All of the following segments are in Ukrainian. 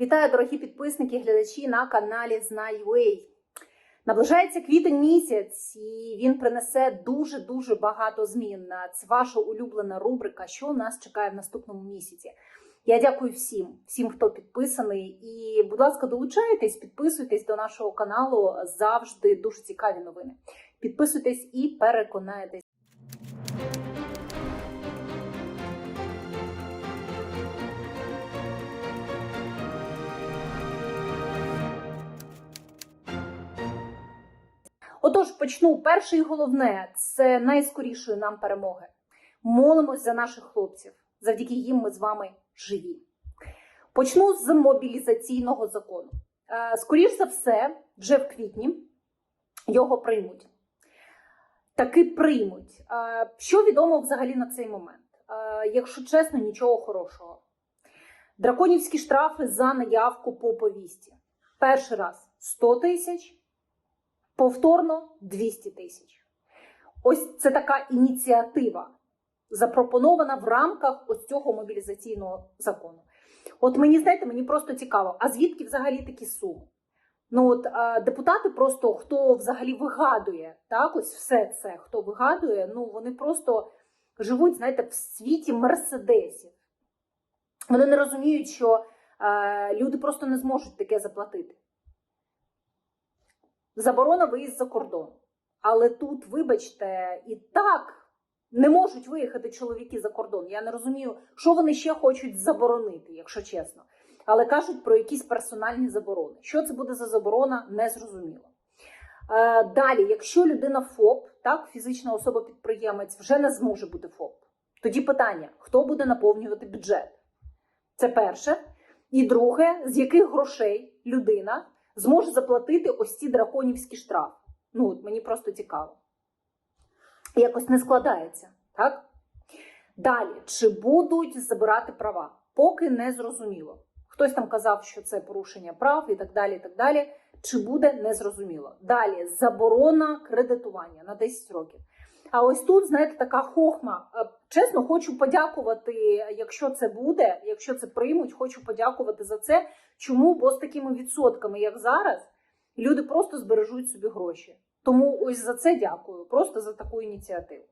Вітаю, дорогі підписники, глядачі на каналі Знай.ua. Наближається квітень місяць, і він принесе дуже дуже багато змін. Це ваша улюблена рубрика, що нас чекає в наступному місяці. Я дякую всім, всім, хто підписаний. І, будь ласка, долучайтесь, підписуйтесь до нашого каналу. Завжди дуже цікаві новини. Підписуйтесь і переконайтесь. Отож, почну. Перше і головне це найскорішої нам перемоги. Молимось за наших хлопців. Завдяки їм ми з вами живі. Почну з мобілізаційного закону. Е, Скоріш за все, вже в квітні його приймуть. Таки приймуть. Е, Що відомо взагалі на цей момент? Е, Якщо чесно, нічого хорошого. Драконівські штрафи за наявку по повісті. Перший раз 100 тисяч, повторно 200 тисяч. Ось це така ініціатива, запропонована в рамках ось цього мобілізаційного закону. От мені знаєте, мені просто цікаво, а звідки взагалі такі суми? Ну от депутати, просто хто взагалі вигадує, так, ось все це, хто вигадує, ну вони просто живуть, знаєте, в світі мерседесів. Вони не розуміють, що е, люди просто не зможуть таке заплатити. Заборона виїзд за кордон. Але тут, вибачте, і так не можуть виїхати чоловіки за кордон. Я не розумію, що вони ще хочуть заборонити, якщо чесно. Але кажуть про якісь персональні заборони. Що це буде за заборона, не зрозуміло. Е, далі, якщо людина ФОП, так, фізична особа-підприємець, вже не зможе бути ФОП. Тоді питання: хто буде наповнювати бюджет? Це перше. І друге, з яких грошей людина зможе заплатити ось ці драконівські штрафи. Ну, от мені просто цікаво. Якось не складається, так? Далі, чи будуть забирати права? Поки не зрозуміло. Хтось там казав, що це порушення прав і так далі. і так далі. Чи буде незрозуміло. Далі заборона кредитування на 10 років. А ось тут, знаєте, така хохма. Е, Чесно, хочу подякувати, якщо це буде, якщо це приймуть, хочу подякувати за це. Чому? Бо з такими відсотками, як зараз, люди просто збережуть собі гроші. Тому ось за це дякую, просто за таку ініціативу.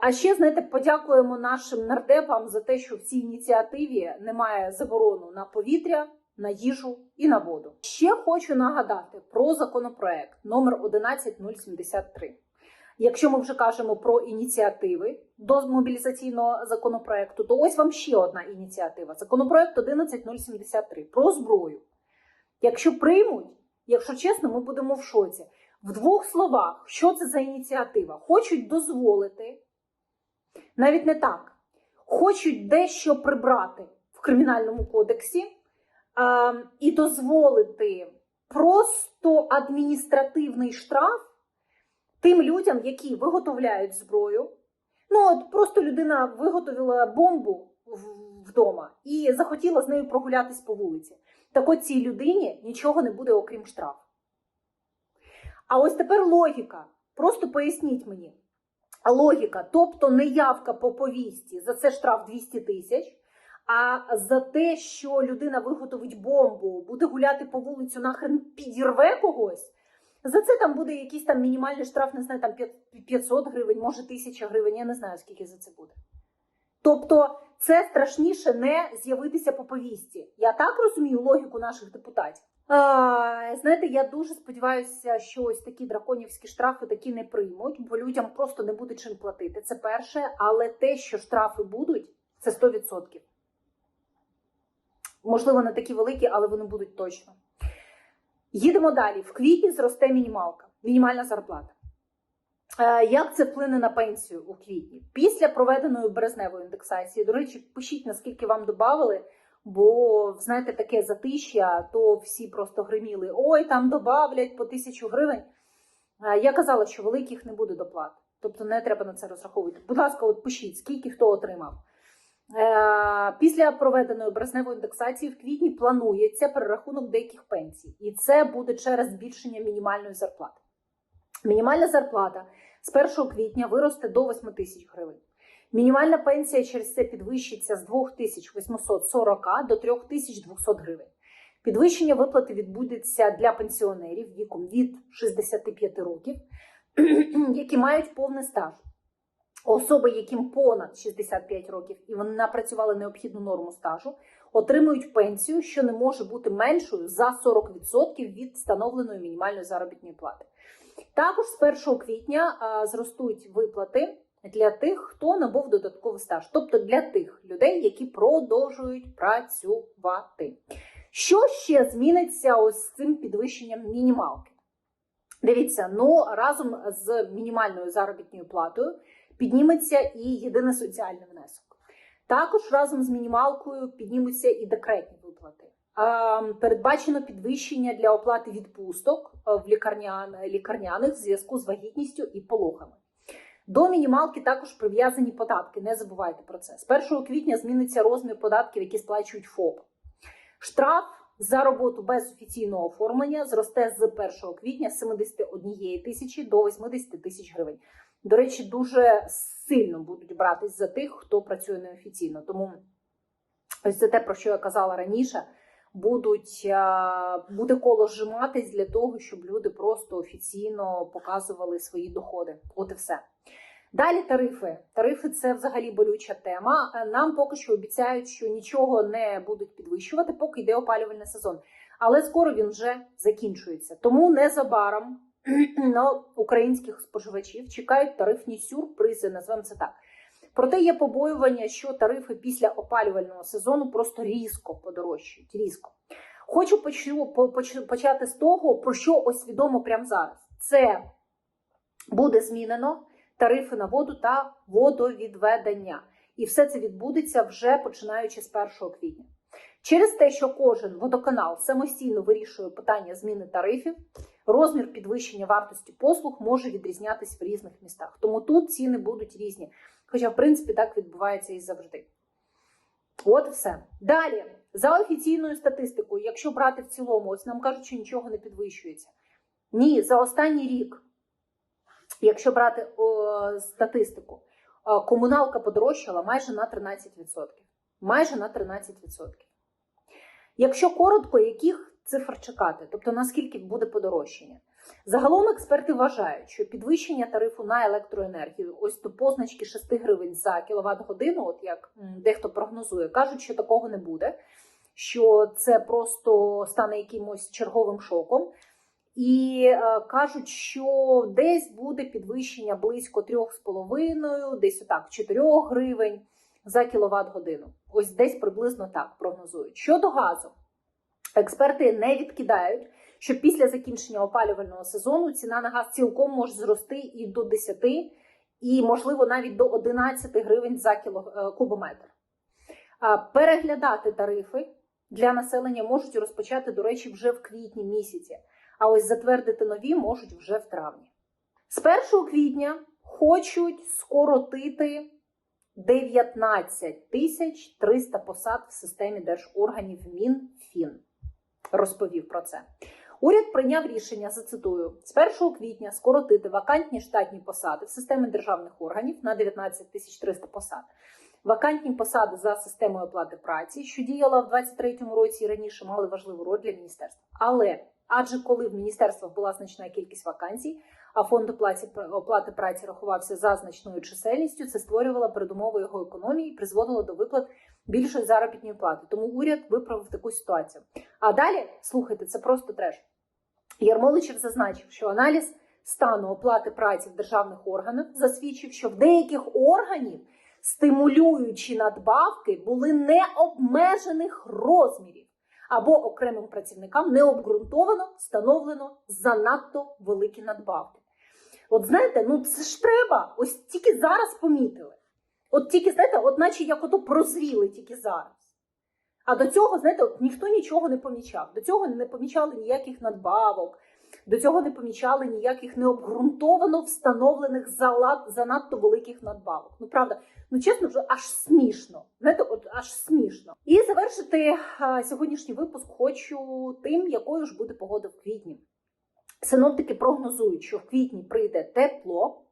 А ще, знаєте, подякуємо нашим нардепам за те, що в цій ініціативі немає заборону на повітря, на їжу і на воду. Ще хочу нагадати про законопроект номер 11073. Якщо ми вже кажемо про ініціативи до мобілізаційного законопроекту, то ось вам ще одна ініціатива: законопроект 11073 про зброю. Якщо приймуть, якщо чесно, ми будемо в шоці. В двох словах, що це за ініціатива? Хочуть дозволити, навіть не так, хочуть дещо прибрати в кримінальному кодексі е, і дозволити просто адміністративний штраф тим людям, які виготовляють зброю. Ну, от просто людина виготовила бомбу вдома і захотіла з нею прогулятись по вулиці. Так от цій людині нічого не буде, окрім штрафу. А ось тепер логіка. Просто поясніть мені. Логіка, тобто неявка по повісті, за це штраф 200 тисяч, а за те, що людина виготовить бомбу, буде гуляти по вулицю, нахрен підірве когось, за це там буде якийсь там мінімальний штраф, не знаю, там 500 гривень, може 1000 гривень, я не знаю, скільки за це буде. Тобто це страшніше не з'явитися по повісті. Я так розумію логіку наших депутатів. А, знаєте, я дуже сподіваюся, що ось такі драконівські штрафи такі не приймуть, бо людям просто не буде чим платити. Це перше, але те, що штрафи будуть, це 100%. Можливо, не такі великі, але вони будуть точно. Їдемо далі. В квітні зросте мінімалка, мінімальна зарплата. Е, Як це вплине на пенсію у квітні? Після проведеної березневої індексації, до речі, пишіть, наскільки вам додали, бо, знаєте, таке затища, то всі просто гриміли: ой, там добавлять по тисячу гривень. Е, Я казала, що великих не буде доплат. Тобто не треба на це розраховувати. Будь ласка, от пишіть, скільки хто отримав. Е, Після проведеної березневої індексації в квітні планується перерахунок деяких пенсій, і це буде через збільшення мінімальної зарплати. Мінімальна зарплата з 1 квітня виросте до 8 тисяч гривень. Мінімальна пенсія через це підвищиться з 2840 до 3200 гривень. Підвищення виплати відбудеться для пенсіонерів віком від 65 років, які мають повний стаж. Особи, яким понад 65 років і вони напрацювали необхідну норму стажу, отримують пенсію, що не може бути меншою за 40% від встановленої мінімальної заробітної плати. Також з 1 квітня зростуть виплати для тих, хто набув додатковий стаж, тобто для тих людей, які продовжують працювати. Що ще зміниться ось з цим підвищенням мінімалки? Дивіться, ну разом з мінімальною заробітною платою підніметься і єдиний соціальний внесок. Також разом з мінімалкою піднімуться і декретні виплати. Передбачено підвищення для оплати відпусток е, в лікарняних в зв'язку з вагітністю і пологами. До мінімалки також прив'язані податки. Не забувайте про це. З 1 квітня зміниться розмір податків, які сплачують ФОП. Штраф за роботу без офіційного оформлення зросте з 1 квітня з 71 тисячі до 80 тисяч гривень. До речі, дуже сильно будуть братись за тих, хто працює неофіційно. Тому ось це те, про що я казала раніше. Будуть буде коло зжиматись для того, щоб люди просто офіційно показували свої доходи. От і все. Далі тарифи. Тарифи це взагалі болюча тема. Е, Нам поки що обіцяють, що нічого не будуть підвищувати, поки йде опалювальний сезон. Але скоро він вже закінчується. Тому незабаром на українських споживачів чекають тарифні сюрпризи, назвемо це так. Проте є побоювання, що тарифи після опалювального сезону просто різко подорожчають. Різко. Хочу почати з того, про що ось відомо прямо зараз. Це буде змінено тарифи на воду та водовідведення. І все це відбудеться вже починаючи з 1 квітня. Через те, що кожен водоканал самостійно вирішує питання зміни тарифів, розмір підвищення вартості послуг може відрізнятися в різних містах. Тому тут ціни будуть різні. Хоча, в принципі, так відбувається і завжди. От і все. Далі, за офіційною статистикою, якщо брати в цілому, ось нам кажуть, що нічого не підвищується. Ні, за останній рік, якщо брати о, статистику, о, комуналка подорожчала майже на 13%. Майже на 13%. Якщо коротко, яких цифр чекати, тобто наскільки буде подорожчання? Загалом експерти вважають, що підвищення тарифу на електроенергію, ось до позначки 6 гривень за кіловат годину, от як дехто прогнозує, кажуть, що такого не буде, що це просто стане якимось черговим шоком. І е, кажуть, що десь буде підвищення близько 3,5, десь отак 4 гривень за кіловат годину. Ось десь приблизно так прогнозують. Щодо газу, експерти не відкидають, що після закінчення опалювального сезону ціна на газ цілком може зрости і до 10, і, можливо, навіть до 11 гривень за е, кубометр. Переглядати тарифи для населення можуть розпочати, до речі, вже в квітні місяці. А ось затвердити нові можуть вже в травні. З 1 квітня хочуть скоротити 19 тисяч 300 посад в системі держорганів Мінфін. Розповів про це. Уряд прийняв рішення, зацитую, з 1 квітня скоротити вакантні штатні посади в системі державних органів на 19 тисяч 300 посад. Вакантні посади за системою оплати праці, що діяла в 2023 році і раніше, мали важливу роль для міністерства. Але адже коли в міністерствах була значна кількість вакансій, а фонд оплати праці рахувався за значною чисельністю, це створювало передумови його економії, і призводило до виплат більшої заробітної плати. Тому уряд виправив таку ситуацію. А далі слухайте, це просто треш. Ярмоличев зазначив, що аналіз стану оплати праці в державних органах засвідчив, що в деяких органів стимулюючі надбавки були необмежених розмірів або окремим працівникам необґрунтовано встановлено занадто великі надбавки. От знаєте, ну це ж треба, ось тільки зараз помітили. От тільки, знаєте, от наче як ото прозріли тільки зараз. А до цього, знаєте, от ніхто нічого не помічав. До цього не помічали ніяких надбавок, до цього не помічали ніяких необґрунтовано встановлених занадто великих надбавок. Ну правда, ну чесно, вже аж смішно. Знаєте, от аж смішно. І завершити а, сьогоднішній випуск хочу тим, якою ж буде погода в квітні. Синоптики прогнозують, що в квітні прийде тепло,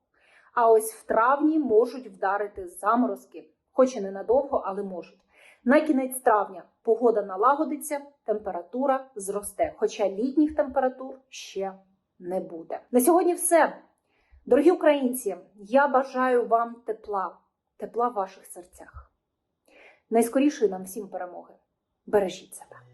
А ось в травні можуть вдарити заморозки, хоч і ненадовго, але можуть. На кінець травня погода налагодиться, температура зросте, хоча літніх температур ще не буде. На сьогодні все. Дорогі українці, я бажаю вам тепла, тепла в ваших серцях. Найскорішої нам всім перемоги. Бережіть себе.